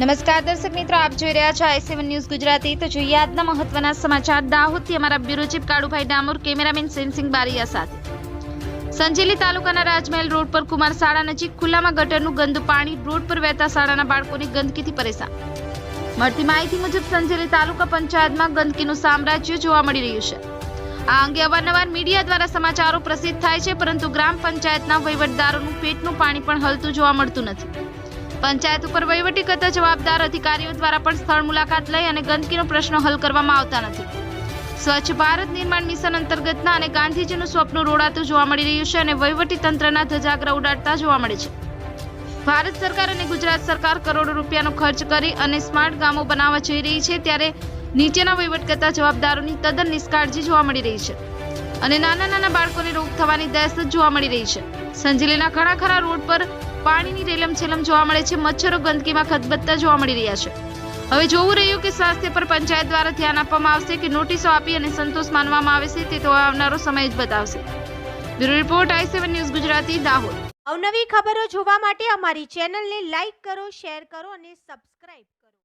નમસ્કાર દર્શક મિત્રો, આપ જોઈ રહ્યા છો આઈ સેવન ન્યૂઝ ગુજરાતી. તો જોઈએ આજના મહત્વના સમાચાર. દાહોદથી અમારા bureau chief Kalubhai Damor, cameraman Sensing Bariya સાથે. સંજેલી તાલુકાના રાજમહેલ રોડ પર કુમાર શાળા નજીક ખુલ્લામાં ગટરનું ગંદુ પાણી, રોડ પર વહેતા શાળાના બાળકોની ગંદકીથી પરેશાન. મળતી માહિતી મુજબ સંજેલી તાલુકા પંચાયતમાં ગંદકીનું સામ્રાજ્ય જોવા મળી રહ્યું છે. આ અંગે અવારનવાર મીડિયા દ્વારા સમાચારો પ્રસિદ્ધ થાય છે, પરંતુ ગ્રામ પંચાયતના વહીવટદારોનું પેટનું પાણી પણ હલતું જોવા મળતું નથી. પંચાયત ઉપર વહીવટી કરતા જવાબદાર અધિકારીઓ દ્વારા પણ સ્થળ મુલાકાત લઈ અને ગંદકીનો પ્રશ્ન હલ કરવામાં આવતા નથી. સ્વચ્છ ભારત નિર્માણ મિશન અંતર્ગતના અને ગાંધીજીનું સ્વપ્ન રોડાતું જોવા મળી રહ્યું છે અને વહીવટી તંત્રના ધજાગરા ઉડાડતા જોવા મળે છે. ભારત સરકાર અને ગુજરાત સરકાર કરોડો રૂપિયાનો ખર્ચ કરી અને સ્માર્ટ ગામો બનાવવા જઈ રહી છે ત્યારે નીચેના વહીવટ કરતા જવાબદારોની તદ્દન નિષ્કાળજી જોવા મળી રહી છે. અને નાના નાના બાળકોને રોગ થવાની દહેશત જોવા મળી રહી છે. સંજેલીના ઘણા ખરા રોડ પર પાણીની રેલમછેલમ જોવા મળે છે. મચ્છરો ગંદકીમાં ખદબદતા જોવા મળી રહ્યા છે. હવે જોવું રહ્યું કે સ્વાસ્થ્ય પર પંચાયત દ્વારા ધ્યાન આપવામાં આવશે કે નોટિસો આપી અને સંતોષ માનવામાં આવે છે તે તો આવનારો સમય જ બતાવશે. Bureau report I seven news Gujarati, Dahod. અવનવી ખબરો જોવા માટે અમારી ચેનલને લાઈક કરો, શેર કરો અને સબસ્ક્રાઇબ